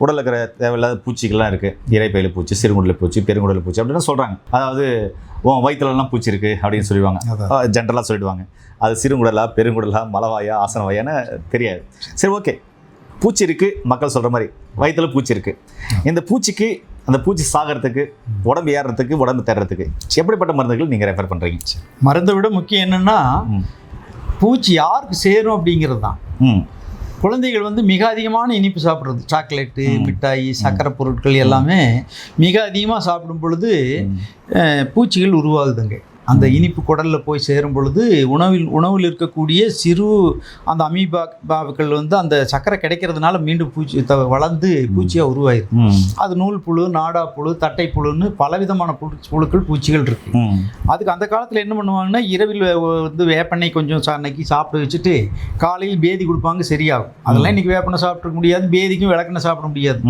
உடலில் இருக்கிற தேவையில்லாத பூச்சிகள்லாம் இருக்குது இறைப்பையில் பூச்சி சிறுகுடல் பூச்சி பெருங்குடல் பூச்சி அப்படின்னு சொல்கிறாங்க அதாவது உன் வயிற்றுலலாம் பூச்சி இருக்குது அப்படின்னு சொல்லுவாங்க. ஜென்ரலாக சொல்லிடுவாங்க. அது சிறுங்குடலா பெருங்குடலா மலவாயா ஆசனவாயான்னு தெரியாது. சரி ஓகே. பூச்சி இருக்குது மக்கள் சொல்கிற மாதிரி. வயிற்றுல பூச்சி இருக்குது இந்த பூச்சிக்கு அந்த பூச்சி சாகிறதுக்கு உடம்பு ஏறுறதுக்கு உடம்பு தேர்றதுக்கு எப்படிப்பட்ட மருந்துகள் நீங்கள் ரெஃபர் பண்ணுறீங்க மருந்தை விட முக்கியம் என்னன்னா. பூச்சி யாருக்கு சேரும் அப்படிங்கிறது தான். ம். குழந்தைகள் வந்து மிக அதிகமான இனிப்பு சாப்பிட்றது. சாக்லேட்டு. மிட்டாய் சக்கரை பொருட்கள் எல்லாமே மிக அதிகமாக சாப்பிடும் பொழுது பூச்சிகள் உருவாகுதுங்க. அந்த இனிப்பு குடலில் போய் சேரும் பொழுது உணவில் உணவில் இருக்கக்கூடிய சிறு அந்த அமீபா பாவுக்கள் வந்து அந்த சக்கரை கிடைக்கிறதுனால மீண்டும் பூச்சி த வளர்ந்து பூச்சியாக உருவாயிருது ம். அது நூல் புழு நாடா புழு தட்டை புழுன்னு பலவிதமான புழு புழுக்கள் பூச்சிகள் இருக்கு. அதுக்கு அந்த காலத்தில் என்ன பண்ணுவாங்கன்னா இரவில் வந்து வேப்பெண்ணெய் கொஞ்சம் சன்னைக்கு சாப்பிட வச்சுட்டு காலையில் பேதி கொடுப்பாங்க சரியாகும். அதெல்லாம் இன்னைக்கு வேப்பெண்ணெய் சாப்பிட முடியாது பேதிக்கும் விளக்கெண்ணெய் சாப்பிட முடியாது.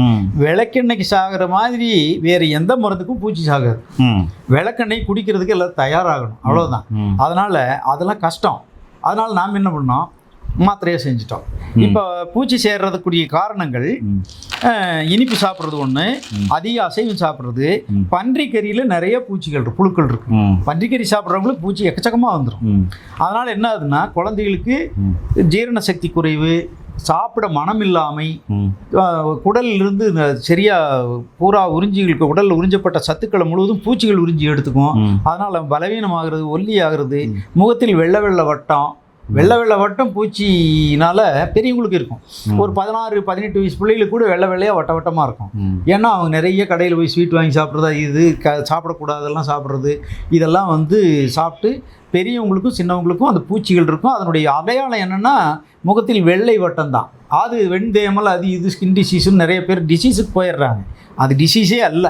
விளக்கெண்ணெய்க்கு சாகிற மாதிரி வேறு எந்த மருந்துக்கும் பூச்சி சாகாது. விளக்கெண்ணெய் குடிக்கிறதுக்கு எல்லாம் தயாராகணும். அவ்வளோதான் அதனால் அதெல்லாம் கஷ்டம். அதனால் நாம் என்ன பண்ணோம்? மாத்திரையாக செஞ்சுட்டோம். இப்போ பூச்சி சேர்றதுக்குரிய காரணங்கள் இனிப்பு சாப்பிட்றது ஒன்று. அதிக அசைவம் சாப்பிட்றது. பன்றிக்கறியில் நிறைய பூச்சிகள் இருக்கு புழுக்கள் இருக்கு. பன்றிக்கறி சாப்பிட்றவங்களுக்கு பூச்சி எக்கச்சக்கமாக வந்துடும் அதனால் என்ன ஆகுதுன்னா குழந்தைகளுக்கு ஜீரண சக்தி குறைவு சாப்பிட மனம் இல்லாமை குடலிலிருந்து இந்த சரியா பூரா உறிஞ்சிகளுக்கு உடலில் உறிஞ்சப்பட்ட சத்துக்களை முழுவதும் பூச்சிகள் உறிஞ்சி எடுத்துக்கும் அதனால் பலவீனமாகிறது ஒல்லி ஆகிறது. முகத்தில் வெள்ளை வெள்ளை வட்டம் வெள்ளை வெள்ளை வட்டம் பூச்சினால பெரியவங்களுக்கு இருக்கும். ஒரு பதினாறு பதினெட்டு வயசு பிள்ளைகளுக்கு கூட வெள்ளை வெள்ளையாக வட்ட வட்டமாக இருக்கும். ஏன்னா அவங்க நிறைய கடையில் போய் ஸ்வீட் வாங்கி சாப்பிட்றதா இது க சாப்பிடக்கூடாதெல்லாம் சாப்பிட்றது இதெல்லாம் வந்து சாப்பிட்டு பெரியவங்களுக்கும் சின்னவங்களுக்கும் அந்த பூச்சிகள் இருக்கும். அதனுடைய அடையாளம் என்னென்னா முகத்தில் வெள்ளை வட்டம் தான். அது வெண்தேமல் அது இது ஸ்கின் டிசீஸ்னு நிறைய பேர் டிசீஸுக்கு போயிடுறாங்க. அது டிசீஸே அல்ல.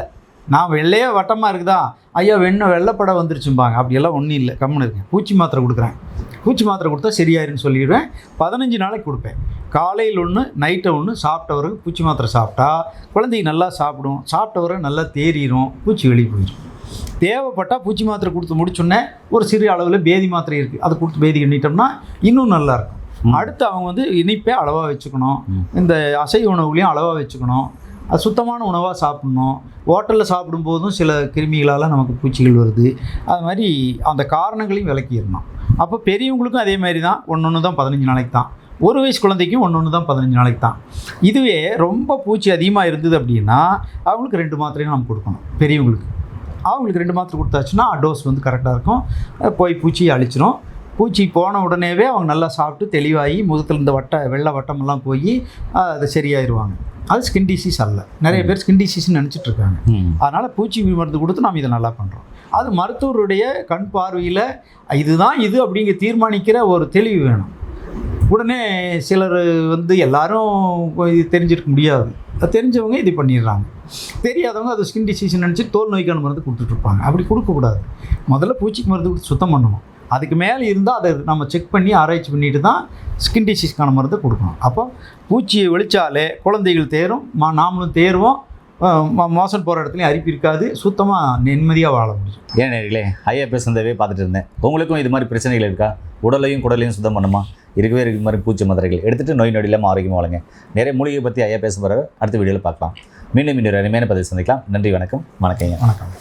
நான் வெள்ளையே வட்டமாக இருக்குதா? ஐயா வெண்ணெய் வெள்ளைப்பட வந்துருச்சும்பாங்க. அப்படியெல்லாம் ஒன்றும் இல்லை. கம்முன்னு இருக்கேன் பூச்சி மாத்திரை கொடுக்குறேன். பூச்சி மாத்திரை கொடுத்தா சரியாயிருன்னு சொல்லிடுவேன். பதினஞ்சு நாளைக்கு கொடுப்பேன். காலையில் ஒன்று நைட்டை ஒன்று சாப்பிட்டவருக்கு பூச்சி மாத்திரை சாப்பிட்டா குழந்தைங்க நல்லா சாப்பிடும். சாப்பிட்டவரை நல்லா தேறிடும் பூச்சி வெளியே போயிடும். தேவைப்பட்டால் பூச்சி மாத்திரை கொடுத்து முடிச்சோன்னே ஒரு சிறு அளவில் பேதி மாத்திரை இருக்குது அதை கொடுத்து பேதி பண்ணிட்டோம்னா இன்னும் நல்லா இருக்கும். ம். அடுத்து அவங்க வந்து இனிப்பே அளவாக வச்சுக்கணும். இந்த அசைவ உணவுகளையும் அளவாக வச்சுக்கணும். அது சுத்தமான உணவாக சாப்பிட்ணும். ஹோட்டலில் சாப்பிடும்போதும் சில கிருமிகளால் நமக்கு பூச்சிகள் வருது. அது மாதிரி அந்த காரணங்களையும் விளக்கிடணும். அப்போ பெரியவங்களுக்கும் அதே மாதிரி தான். ஒன்று ஒன்று தான் பதினஞ்சு நாளைக்கு தான். ஒரு வயசு குழந்தைக்கும் ஒன்று ஒன்று தான் பதினஞ்சு நாளைக்கு தான். இதுவே ரொம்ப பூச்சி அதிகமாக இருந்தது அப்படின்னா அவங்களுக்கு ரெண்டு மாத்திரையும் நம்ம கொடுக்கணும் பெரியவங்களுக்கு. அவங்களுக்கு ரெண்டு மாத்திரை கொடுத்தாச்சுன்னா டோஸ் வந்து கரெக்டாக இருக்கும். போய் பூச்சியை அழிச்சிரும். பூச்சி போன உடனேவே அவங்க நல்லா சாப்பிட்டு தெளிவாகி முகத்தில் இந்த வட்ட வெள்ளை வட்டமெல்லாம் போய் அது சரியாயிருவாங்க. அது ஸ்கின் டிசீஸ் அல்ல. நிறைய பேர் ஸ்கின் டிசீஸ்னு நினச்சிட்டு இருக்காங்க அதனால் பூச்சி மருந்து கொடுத்து நாம் இதை நல்லா பண்ணுறோம் அது மருத்துவருடைய கண் பார்வையில் இதுதான் இது அப்படிங்க தீர்மானிக்கிற ஒரு தெளிவு வேணும். உடனே சிலர் வந்து எல்லாரும் இது தெரிஞ்சிருக்க முடியாது. தெரிஞ்சவங்க இது பண்ணிடுறாங்க. தெரியாதவங்க அது ஸ்கின் டிசீஸ் நினச்சி தோல் நோய்க்கான மருந்து கொடுத்துட்ருப்பாங்க. அப்படி கொடுக்கக்கூடாது. முதல்ல பூச்சிக்கு மருந்து கொடுத்து சுத்தம் பண்ணணும். அதுக்கு மேலே இருந்தால் அதை நம்ம செக் பண்ணி ஆராய்ச்சி பண்ணிட்டு தான் ஸ்கின் டிசீஸ்க்கான மருந்தை கொடுக்கணும். அப்போ பூச்சியை வெளிச்சாலே குழந்தைகள் தேரும் மா நாமளும் தேருவோம். மோசம் போகிற இடத்துலையும் அரிப்பு இருக்காது. சுத்தமாக நிம்மதியாக வாழ முடியும். ஏன் நேர்களே ஐயா பேசுனதவே பார்த்துட்டு இருந்தேன். உங்களுக்கும் இது மாதிரி பிரச்சனைகள் இருக்கா? உடலையும் குடலையும் சுத்தம் பண்ணுமா? இருக்கவே இருக்க மாதிரி பூச்சி மதுரைகள். எடுத்துகிட்டு நோய் நொடி இல்லாமல் ஆரோக்கியமாக வாழுங்க. நிறைய மூலிகை பற்றி ஐயா பேச போகிற அடுத்த வீடியோவில் பார்க்கலாம். மீண்டும் இன்னொரு அருமையான பதிவு சந்திக்கலாம். நன்றி வணக்கம் வணக்கங்க வணக்கம்.